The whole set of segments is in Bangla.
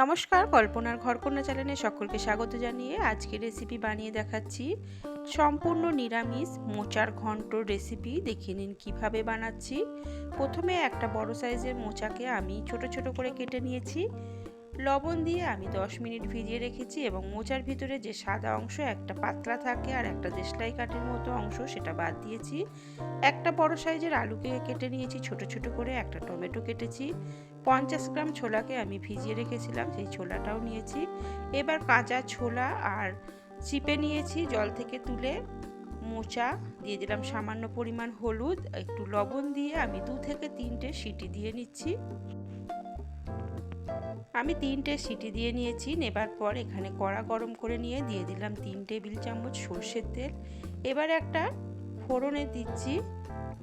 নমস্কার, কল্পনার ঘরকন্যা চ্যানেলে সকলকে স্বাগত জানিয়ে আজকে রেসিপি বানিয়ে দেখাচ্ছি। সম্পূর্ণ নিরামিষ মোচার ঘন্ট রেসিপি দেখে নিন কীভাবে বানাচ্ছি। প্রথমে একটা বড় সাইজের মোচাকে আমি ছোট ছোট করে কেটে নিয়েছি। লবণ দিয়ে আমি 10 মিনিট ভিজিয়ে রেখেছি এবং মোচার ভিতরে যে সাদা অংশ, একটা পাতলা থাকে আর একটা দেশলাই কাঠের মতো অংশ, সেটা বাদ দিয়েছি। একটা বড় সাইজের আলুকে কেটে নিয়েছি, ছোট ছোট করে একটা টমেটো কেটেছি। পঞ্চাশ গ্রাম ছোলাকে আমি ভিজিয়ে রেখেছিলাম, সেই ছোলাটাও নিয়েছি। এবার কাঁচা ছোলা আর চিপে নিয়েছি, জল থেকে তুলে মোচা, দিয়ে দিলাম সামান্য পরিমাণ হলুদ, একটু লবণ দিয়ে আমি দু থেকে তিনটে সিটি দিয়ে নিচ্ছি। আমি তিনটে সিটি দিয়ে নিয়েছি, নেবার পর এখানে কড়া গরম করে নিয়ে দিয়ে দিলাম তিন টেবিল চামচ সর্ষের তেল। এবার একটা ফোড়নে দিচ্ছি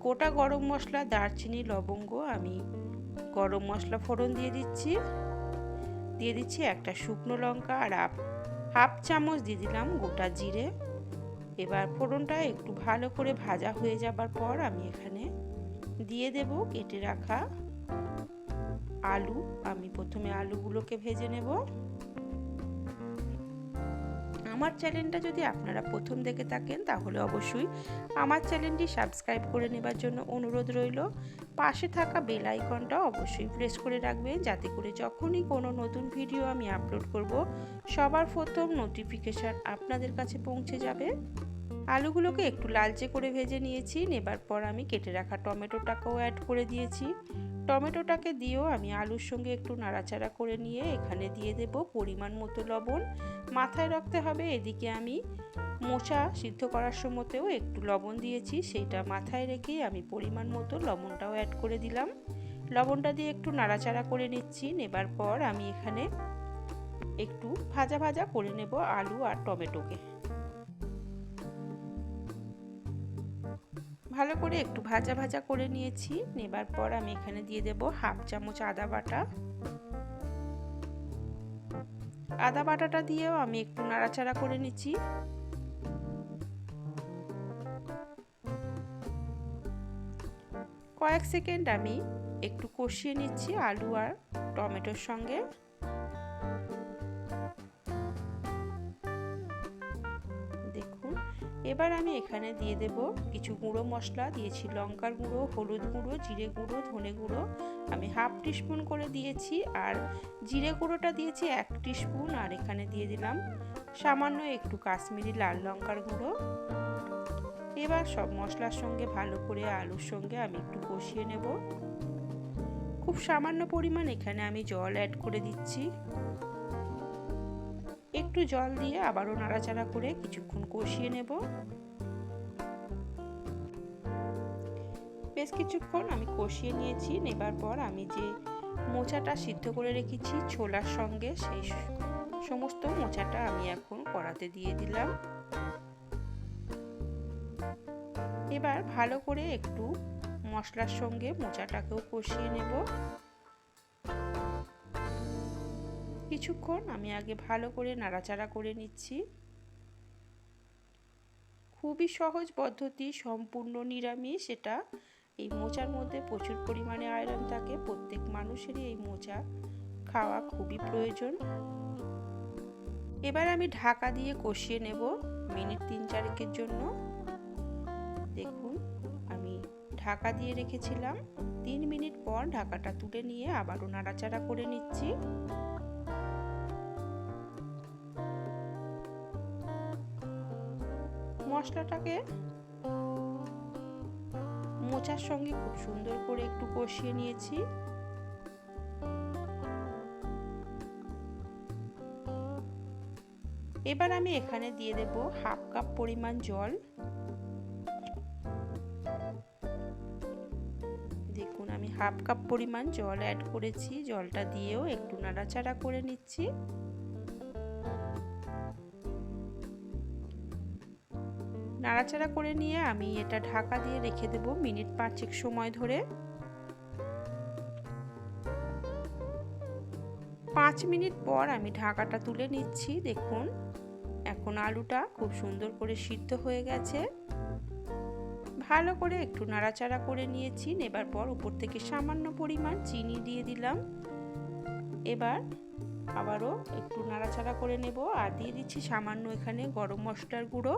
গোটা গরম মশলা, দারচিনি, লবঙ্গ। আমি গরম মশলা ফোড়ন দিয়ে দিচ্ছি। দিয়ে দিচ্ছি একটা শুকনো লঙ্কা আর হাফ চামচ দিয়ে দিলাম গোটা জিরে। এবার ফোড়নটা একটু ভালো করে ভাজা হয়ে যাবার পর আমি এখানে দিয়ে দেব কেটে রাখা আলু, আমি প্রথমে আলুগুলোকে ভেজে নেব। আমার চ্যানেলটা যদি আপনারা প্রথম দেখে থাকেন, তাহলে অবশ্যই আমার চ্যানেলটি সাবস্ক্রাইব করে নেবার জন্য অনুরোধ রইল। পাশে থাকা বেল আইকনটা অবশ্যই প্রেস করে রাখবেন, যাতে করে যখনই কোনো নতুন ভিডিও আমি আপলোড করব, সবার প্রথম নোটিফিকেশান আপনাদের কাছে পৌঁছে যাবে। আলুগুলোকে একটু লালচে করে ভেজে নিয়েছি, নেবার পর আমি কেটে রাখা টমেটোটাকেও অ্যাড করে দিয়েছি। টমেটোটাকে দিয়েও আমি আলুর সঙ্গে একটু নাড়াচাড়া করে নিয়ে এখানে দিয়ে দেব পরিমাণ মতো লবণ। মাথায় রাখতে হবে এদিকে আমি মোচা সিদ্ধ করার সময়তেও একটু লবণ দিয়েছি, সেইটা মাথায় রেখেই আমি পরিমাণ মতো লবণটাও অ্যাড করে দিলাম। লবণটা দিয়ে একটু নাড়াচাড়া করে নিচ্ছি, নেবার পর আমি এখানে একটু ভাজা ভাজা করে নেব আলু আর টমেটোকে। ভালো করে একটু ভাজা ভাজা করে নিয়েছি। নেবার পর আমি এখানে দিয়ে দেব হাফ চামচ আদা বাটা। আদা বাটাটা দিয়েও আমি একটু নাড়াচাড়া করে নিচ্ছি। কয়েক সেকেন্ড আমি একটু কষিয়ে নিচ্ছি আলু আর টমেটোর সঙ্গে। এবার আমি এখানে দিয়ে দেব কিছু গুঁড়ো মশলা, দিয়েছি লঙ্কার গুঁড়ো, হলুদ গুঁড়ো, জিরে গুঁড়ো, ধনে গুঁড়ো। আমি হাফ টিস্পুন করে দিয়েছি আর জিরে গুঁড়োটা দিয়েছি এক টিস্পুন আর এখানে দিয়ে দিলাম সামান্য একটু কাশ্মীরি লাল লঙ্কার গুঁড়ো। এবার সব মশলার সঙ্গে ভালো করে আলুর সঙ্গে আমি একটু কষিয়ে নেব। খুব সামান্য পরিমাণ এখানে আমি জল অ্যাড করে দিচ্ছি। একটু জল দিয়ে আবারও নাড়াচাড়া করে কিছুক্ষণ কষিয়ে নেব। বেশ কিছুক্ষণ আমি কষিয়ে নিয়েছি, নেবার পর আমি যে মোচাটা সিদ্ধ করে রেখেছি ছোলার সঙ্গে, সেই সমস্ত মোচাটা আমি এখন কড়াতে দিয়ে দিলাম। এবার ভালো করে একটু মশলার সঙ্গে মোচাটাকেও কষিয়ে নেব। কিছুক্ষণ আমি আগে ভালো করে নাড়াচাড়া করে নিচ্ছি। খুবই সহজ পদ্ধতি, সম্পূর্ণ নিরামিষ। এটা এই মোচার মধ্যে প্রচুর পরিমাণে আয়রন থাকে। প্রত্যেক মানুষেরই এই মোচা খাওয়া খুবই প্রয়োজন। এবার আমি ঢাকা দিয়ে কষিয়ে নেব মিনিট তিন চারেকের জন্য। দেখুন, আমি ঢাকা দিয়ে রেখেছিলাম। তিন মিনিট পর ঢাকাটা তুলে নিয়ে আবারও নাড়াচাড়া করে নিচ্ছি। মশলাটাকে মোচার সঙ্গে খুব সুন্দর করে একটু কষিয়ে নিয়েছি। এবার আমি এখানে দিয়ে দেব হাফ কাপ পরিমাণ জল। হাফ কাপ পরিমাণ জল অ্যাড করেছি। জলটা দিয়েও একটু নাড়াচাড়া করে নিচ্ছি। নাড়াচাড়া করে নিয়ে আমি এটা ঢাকা দিয়ে রেখে দেব মিনিট পাঁচেক সময় ধরে। পাঁচ মিনিট পর আমি ঢাকাটা তুলে নিচ্ছি, দেখুন। এখন আলুটা খুব সুন্দর করে সিদ্ধ হয়ে গেছে। ভালো করে একটু নাড়াচাড়া করে নিয়েছি। নেবার পর উপর থেকে সামান্য পরিমাণ চিনি দিয়ে দিলাম। এবার আবারও একটু নাড়াচাড়া করে নেব। আর দিয়ে দিচ্ছি সামান্য এখানে গরম মশলার গুঁড়ো।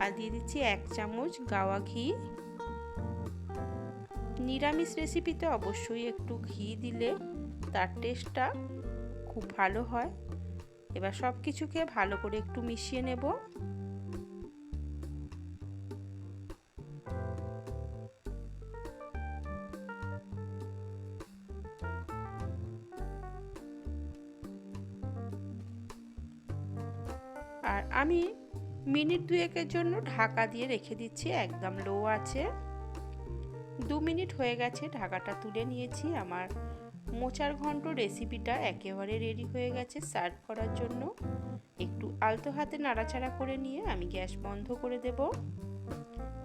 আর দিয়ে দিচ্ছি এক চামচ গাওয়া ঘি। নিরামিষ রেসিপিতে অবশ্যই একটু ঘি দিলে তার টেস্টটা খুব ভালো হয়। এবার সব কিছুকে ভালো করে একটু মিশিয়ে নেব। আর আমি মিনিট দুয়েকের জন্য ঢাকা দিয়ে রেখে দিচ্ছি, একদম লো আছে। দু মিনিট হয়ে গেছে, ঢাকাটা তুলে নিয়েছি। আমার মোচার ঘন্ট রেসিপিটা একেবারে রেডি হয়ে গেছে সার্ভ করার জন্য। একটু আলতো হাতে নাড়াচাড়া করে নিয়ে আমি গ্যাস বন্ধ করে দেব।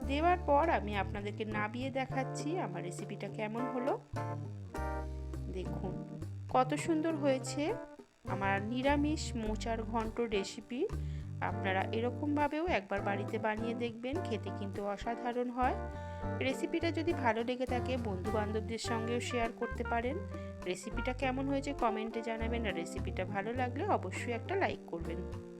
দেওয়ার পর আমি আপনাদেরকে নাবিয়ে দেখাচ্ছি আমার রেসিপিটা কেমন হলো। দেখুন, কত সুন্দর হয়েছে। আমার নিরামিষ মোচার ঘন্ট রেসিপি আপনারা এরকমভাবেও একবার বাড়িতে বানিয়ে দেখবেন, খেতে কিন্তু অসাধারণ হয়। রেসিপিটা যদি ভালো লেগে থাকে বন্ধু বান্ধবদের সঙ্গেও শেয়ার করতে পারেন। রেসিপিটা কেমন হয়েছে কমেন্টে জানাবেন। আর রেসিপিটা ভালো লাগলে অবশ্যই একটা লাইক করবেন।